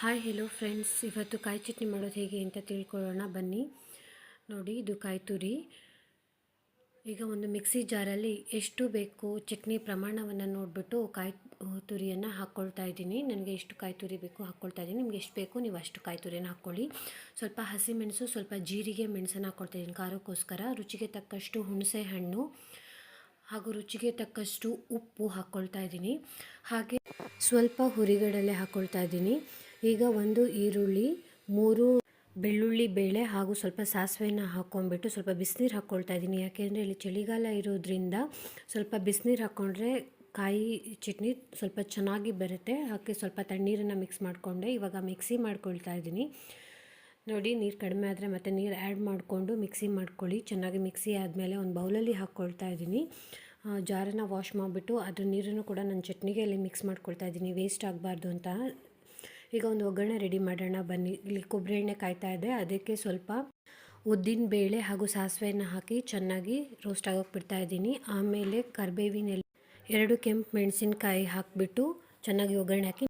Hi hello friends ಇವತ್ತು ಕಾಯಿ ಚಟ್ನಿ ಮಾಡೋದು ಹೇಗೆ ಅಂತ ತಿಳ್ಕೊಳ್ಳೋಣ. ಬನ್ನಿ. ನೋಡಿ, ಇದು ಕಾಯಿ ತುರಿ. ಈಗ ಒಂದು ಮಿಕ್ಸಿ ಜಾರಲ್ಲಿ ಎಷ್ಟು ಬೇಕು ಚಟ್ನಿ ಪ್ರಮಾಣವನ್ನು ನೋಡಿಬಿಟ್ಟು ಕಾಯಿ ತುರಿಯನ್ನು ಹಾಕ್ಕೊಳ್ತಾ ಇದ್ದೀನಿ. ನನಗೆ ಎಷ್ಟು ಕಾಯಿ ತುರಿ ಬೇಕು ಹಾಕ್ಕೊಳ್ತಾ ಇದ್ದೀನಿ. ನಿಮ್ಗೆ ಎಷ್ಟು ಬೇಕು ನೀವು ಅಷ್ಟು ಕಾಯಿ ತುರಿಯನ್ನು ಹಾಕ್ಕೊಳ್ಳಿ. ಸ್ವಲ್ಪ ಹಸಿಮೆಣಸು ಸ್ವಲ್ಪ ಜೀರಿಗೆ ಮೆಣಸನ್ನು ಹಾಕ್ಕೊಳ್ತಾ ಇದ್ದೀನಿ ಖಾರಕ್ಕೋಸ್ಕರ. ರುಚಿಗೆ ತಕ್ಕಷ್ಟು ಹುಣಸೆ ಹಣ್ಣು ಹಾಗೂ ರುಚಿಗೆ ತಕ್ಕಷ್ಟು ಉಪ್ಪು ಹಾಕ್ಕೊಳ್ತಾ ಇದ್ದೀನಿ. ಹಾಗೆ ಸ್ವಲ್ಪ ಹುರಿಗಡಲೆ ಹಾಕ್ಕೊಳ್ತಾ ಇದ್ದೀನಿ. ಈಗ ಒಂದು ಈರುಳ್ಳಿ, ಮೂರು ಬೆಳ್ಳುಳ್ಳಿ ಬೇಳೆ ಹಾಗೂ ಸ್ವಲ್ಪ ಸಾಸಿವೆನ ಹಾಕ್ಕೊಂಡ್ಬಿಟ್ಟು ಸ್ವಲ್ಪ ಬಿಸಿನೀರು ಹಾಕ್ಕೊಳ್ತಾ ಇದ್ದೀನಿ. ಯಾಕೆಂದರೆ ಇಲ್ಲಿ ಚಳಿಗಾಲ ಇರೋದ್ರಿಂದ ಸ್ವಲ್ಪ ಬಿಸಿನೀರು ಹಾಕ್ಕೊಂಡ್ರೆ ಕಾಯಿ ಚಟ್ನಿ ಸ್ವಲ್ಪ ಚೆನ್ನಾಗಿ ಬರುತ್ತೆ. ಹಾಕಿ ಸ್ವಲ್ಪ ತಣ್ಣೀರನ್ನು ಮಿಕ್ಸ್ ಮಾಡಿಕೊಂಡೆ. ಇವಾಗ ಮಿಕ್ಸಿ ಮಾಡ್ಕೊಳ್ತಾ ಇದ್ದೀನಿ. ನೋಡಿ, ನೀರು ಕಡಿಮೆ ಆದರೆ ಮತ್ತು ನೀರು ಆ್ಯಡ್ ಮಾಡಿಕೊಂಡು ಮಿಕ್ಸಿ ಮಾಡ್ಕೊಳ್ಳಿ. ಚೆನ್ನಾಗಿ ಮಿಕ್ಸಿ ಆದಮೇಲೆ ಒಂದು ಬೌಲಲ್ಲಿ ಹಾಕ್ಕೊಳ್ತಾ ಇದ್ದೀನಿ. ಜಾರನ್ನು ವಾಶ್ ಮಾಡಿಬಿಟ್ಟು ಅದ್ರ ನೀರನ್ನು ಕೂಡ ನನ್ನ ಚಟ್ನಿಗೆ ಅಲ್ಲಿ ಮಿಕ್ಸ್ ಮಾಡ್ಕೊಳ್ತಾ ಇದ್ದೀನಿ. ವೇಸ್ಟ್ ಆಗಬಾರ್ದು ಅಂತ. ಈಗ ಒಂದು ಒಗ್ಗರಣೆ ರೆಡಿ ಮಾಡೋಣ. ಬನ್ನಿ. ಇಲ್ಲಿ ಕೊಬ್ಬರಿ ಎಣ್ಣೆ ಕಾಯ್ತಾ ಇದೆ. ಅದಕ್ಕೆ ಸ್ವಲ್ಪ ಉದ್ದಿನ ಬೇಳೆ ಹಾಗೂ ಸಾಸಿವೆಯನ್ನು ಹಾಕಿ ಚೆನ್ನಾಗಿ ರೋಸ್ಟ್ ಆಗೋಕೆ ಬಿಡ್ತಾ ಇದ್ದೀನಿ. ಆಮೇಲೆ ಕರಿಬೇವಿನ ಎರಡು ಕೆಂಪು ಮೆಣಸಿನಕಾಯಿ ಹಾಕಿಬಿಟ್ಟು ಚೆನ್ನಾಗಿ ಒಗ್ಗರಣೆ ಹಾಕಿ